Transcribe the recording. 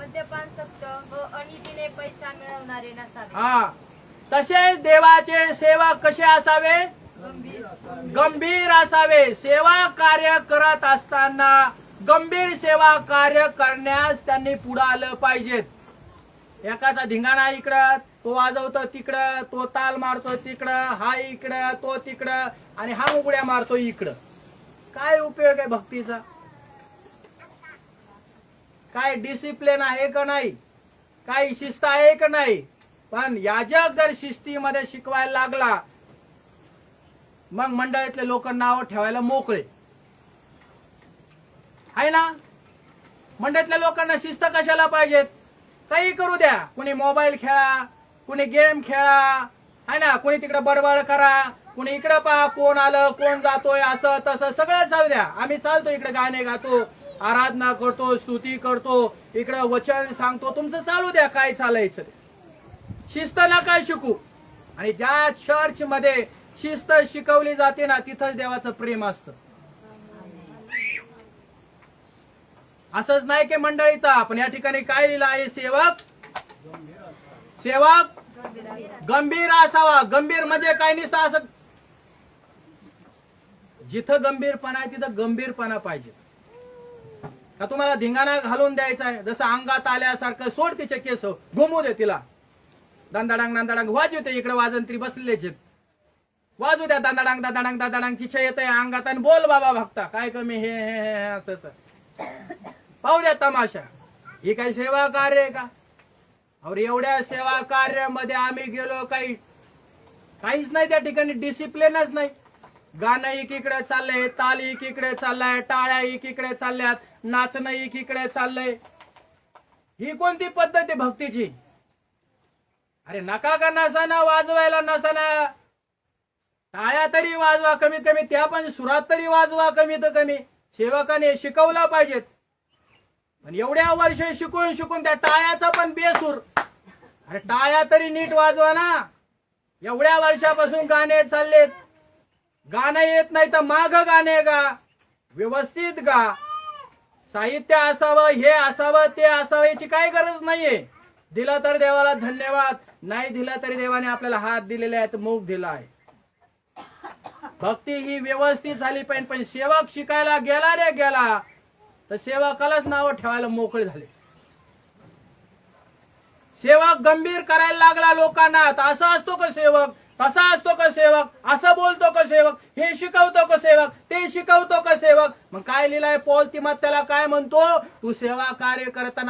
मद्यपान सक्त व अनितीने पैसा मिळवणारे नसावे. हा. तसेच देवाचे सेवक कसे असावे? गंभीर गंभीर असावे. सेवा कार्य करत असताना गंभीर सेवा कार्य करण्यास त्यांनी पुढे आलं पाहिजेत. एखादा धिंगाणा इकडं तो वाजवतो तिकडं तो ताल मारतो तिकडं हा इकडं तो तिकडं आणि हा उघड्या मारतो इकडं. काय उपयोग आहे भक्तीचा? काय डिसिप्लिन आहे का नाही? काही शिस्त आहे का नाही? पण याजक जर शिस्तीमध्ये शिकवायला लागला मग मंडळीतले लोक नाव ठेवायला मोकळे. आहे ना? मंडळातल्या लोकांना शिस्त कशाला पाहिजेत? काही करू द्या. कुणी मोबाईल खेळा कुणी गेम खेळा आहे ना? कुणी तिकडे बडबड करा कुणी इकडे पहा कोण आलं कोण जातोय असं तसं सगळं चालू द्या. आम्ही चालतो इकडे गाणे गातो. आराधना करतो स्तुती करतो. इकडं वचन सांगतो तुमचं चालू द्या काय चालायचं? शिस्त ना काय शिकू. आणि ज्या चर्च मध्ये शिस्त शिकवली जाते ना तिथंच देवाचं प्रेम असतं. असंच नाही की मंडळीचा आपण या ठिकाणी काय लिहिलं आहे सेवक? सेवक? गंभीर असावा. गंभीर म्हणजे काय नसतं असं? जिथं गंभीरपणा आहे तिथं गंभीरपणा पाहिजे. का तुम्हाला धिंगाणा घालून द्यायचा आहे? जसं अंगात आल्यासारखं सोड तिचे केस घुमू दे तिला. दांदाडांग दंदाडांग वाजू ते इकडे वाजंत्री बसलेले वाजू द्या दांदाडांग दंदाडांग दंदाडांग तिच्या येत अंगात आणि बोल बाबा भक्ता. काय कमी हे हे असं असं. पाहू द्या तमाशा. ही काही सेवा कार्य आहे का? और एवढ्या सेवा कार्यामध्ये आम्ही गेलो काही. काहीच नाही त्या ठिकाणी डिसिप्लिनच नाही. गाणं एकीकडे चाललंय ताल एकीकडे चाललाय टाळ्या एकीकडे चालल्यात नाचणं एकीकडे चाललंय. ही कोणती पद्धत आहे भक्तीची? अरे नका का नसाना वाजवायला नसाना. टाळ्या तरी वाजवा कमीत कमी त्या पण सुरात तरी वाजवा कमीत कमी. सेवकाने शिकवलं पाहिजेत. पण एवढ्या वर्ष शिकून शिकून त्या टाळ्याचा पण बेसूर. अरे टाळ्या तरी नीट वाजवा ना. एवढ्या वर्षापासून गाणे चाललेत. गाणं येत नाही तर माग गाणे गा. व्यवस्थित गा. साहित्य असावं हे असावं ते असावं याची काय गरज नाहीये. दिला तर देवाला धन्यवाद नाही दिला तरी देवाने आपल्याला हात दिलेले आहेत मुख दिला आहे. भक्ती ही व्यवस्थित झाली पाहिजे पण सेवक शिकायला गेला रे गेला तर सेवकालाच नाव ठेवायला मोकळे झाले. सेवक गंभीर करायला लागला लोकांना तर असा असतो का सेवक? कसा असतो का सेवक? असं बोलतो का सेवक? हे शिकवतो का सेवक? ते शिकवतो का सेवक? मग काय लिहिलंय? पॉल ती त्याला काय म्हणतो? तू सेवा कार्य करताना